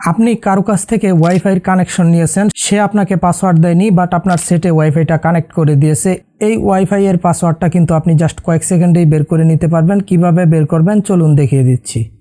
আপনি কারও কাছ থেকে ওয়াইফাইয়ের কানেকশন নিয়েছেন, সে আপনাকে পাসওয়ার্ড দেয়নি বাট আপনার সেটে ওয়াইফাইটা কানেক্ট করে দিয়েছে। এই ওয়াইফাই এর পাসওয়ার্ডটা কিন্তু আপনি জাস্ট কয়েক সেকেন্ডেই বের করে নিতে পারবেন। কীভাবে বের করবেন? চলুন দেখিয়ে দিচ্ছি।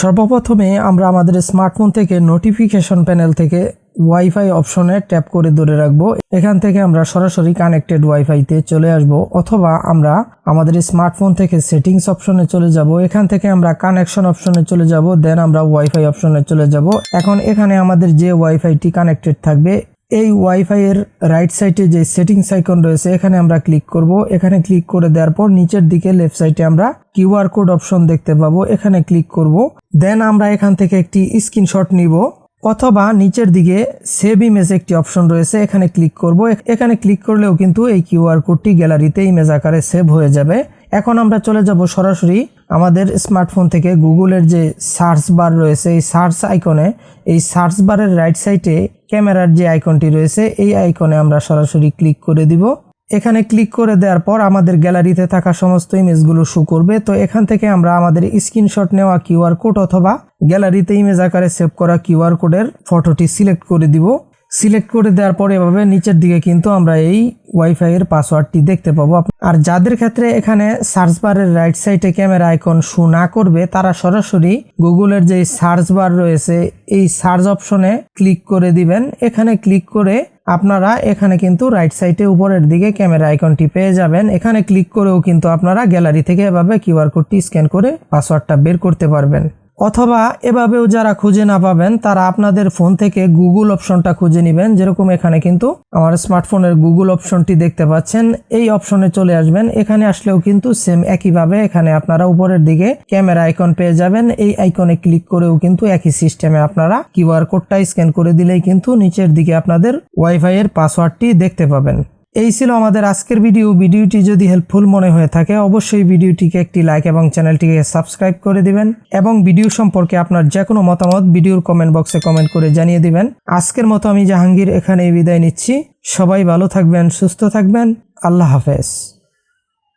সর্বপ্রথমে আমরা আমাদের স্মার্টফোন থেকে নোটিফিকেশন প্যানেল থেকে ওয়াইফাই অপশনে ট্যাপ করে ধরে রাখব। এখান থেকে আমরা সরাসরি কানেক্টেড ওয়াইফাইতে চলে আসব অথবা আমরা আমাদের স্মার্টফোন থেকে সেটিংস অপশনে চলে যাব। এখান থেকে আমরা কানেকশন অপশনে চলে যাব দেন আমরা ওয়াইফাই অপশনে চলে যাব। এখন এখানে আমাদের যে ওয়াইফাইটি কানেক্টেড থাকবে এই ওয়াইফাই এর রাইট সাইডে যে সেটিংস আইকন রয়েছে, এখানে আমরা ক্লিক করব। এখানে ক্লিক করে দেওয়ার পর নিচের দিকে লেফট সাইডে আমরা কিউআর কোড অপশন দেখতে পাবো। এখানে ক্লিক করব। দেন আমরা এখান থেকে একটি স্ক্রিনশট নিব। অথবা নিচের দিকে সেভ ইমেজ একটি অপশন রয়েছে, এখানে ক্লিক করব। এখানে ক্লিক করলেও কিন্তু এই কিউআর কোডটি গ্যালারিতে ইমেজ আকারে সেভ হয়ে যাবে। এখন আমরা চলে যাব সরাসরি আমাদের স্মার্টফোন থেকে গুগলের যে সার্চ বার রয়েছে, এই সার্চ আইকনে এই সার্চ বারের রাইট সাইডে ক্যামেরার যে আইকনটি রয়েছে, এই আইকনে আমরা সরাসরি ক্লিক করে দিব। এখানে ক্লিক করে দেওয়ার পর আমাদের গ্যালারিতে থাকা সমস্ত ইমেজগুলো শো করবে। তো এখান থেকে আমরা আমাদের স্ক্রিনশট নেওয়া কিউআর কোড অথবা গ্যালারিতে ইমেজ আকারে সেভ করা কিউআর কোডের ফটোটি সিলেক্ট করে দিব। সিলেক্ট করে দেওয়ার পর এভাবে নিচের দিকে কিন্তু আমরা এই ওয়াইফাই এর পাসওয়ার্ডটি দেখতে পাবো। আর যাদের ক্ষেত্রে এখানে সার্চ বারের রাইট সাইডে ক্যামেরা আইকন শো না করবে, তারা সরাসরি গুগলের যে সার্চ বার রয়েছে, এই সার্চ অপশনে ক্লিক করে দিবেন। এখানে ক্লিক করে আপনারা এখানে কিন্তু রাইট সাইডে উপরের দিকে ক্যামেরা আইকনটি পেয়ে যাবেন। এখানে ক্লিক করেও কিন্তু আপনারা গ্যালারি থেকে এভাবে কিউআর কোডটি স্ক্যান করে পাসওয়ার্ডটা বের করতে পারবেন। অথবা এভাবেও যারা খুঁজে না পাবেন, তারা আপনাদের ফোন থেকে গুগল অপশনটা খুঁজে নেবেন। যেরকম এখানে কিন্তু আমার স্মার্টফোনের গুগল অপশনটি দেখতে পাচ্ছেন। এই অপশনে চলে আসবেন। এখানে আসলেও কিন্তু সেম একইভাবে এখানে আপনারা উপরের দিকে ক্যামেরা আইকন পেয়ে যাবেন। এই আইকনে ক্লিক করেও কিন্তু একই সিস্টেমে আপনারা কিউআর কোডটা স্ক্যান করে দিলেই কিন্তু নিচের দিকে আপনাদের ওয়াইফাই এর পাসওয়ার্ডটি দেখতে পাবেন। এই ছিল আমাদের আজকের ভিডিও ভিডিওটি যদি হেল্পফুল মনে হয়ে থাকে, অবশ্যই ভিডিওটিকে একটি লাইক এবং চ্যানেলটিকে সাবস্ক্রাইব করে দিবেন এবং ভিডিও সম্পর্কে আপনার যে কোনো মতামত ভিডিওর কমেন্ট বক্সে কমেন্ট করে জানিয়ে দিবেন। আজকের মতো আমি জাহাঙ্গীর এখানেই বিদায় নিচ্ছি। সবাই ভালো থাকবেন, সুস্থ থাকবেন। আল্লাহ হাফেজ।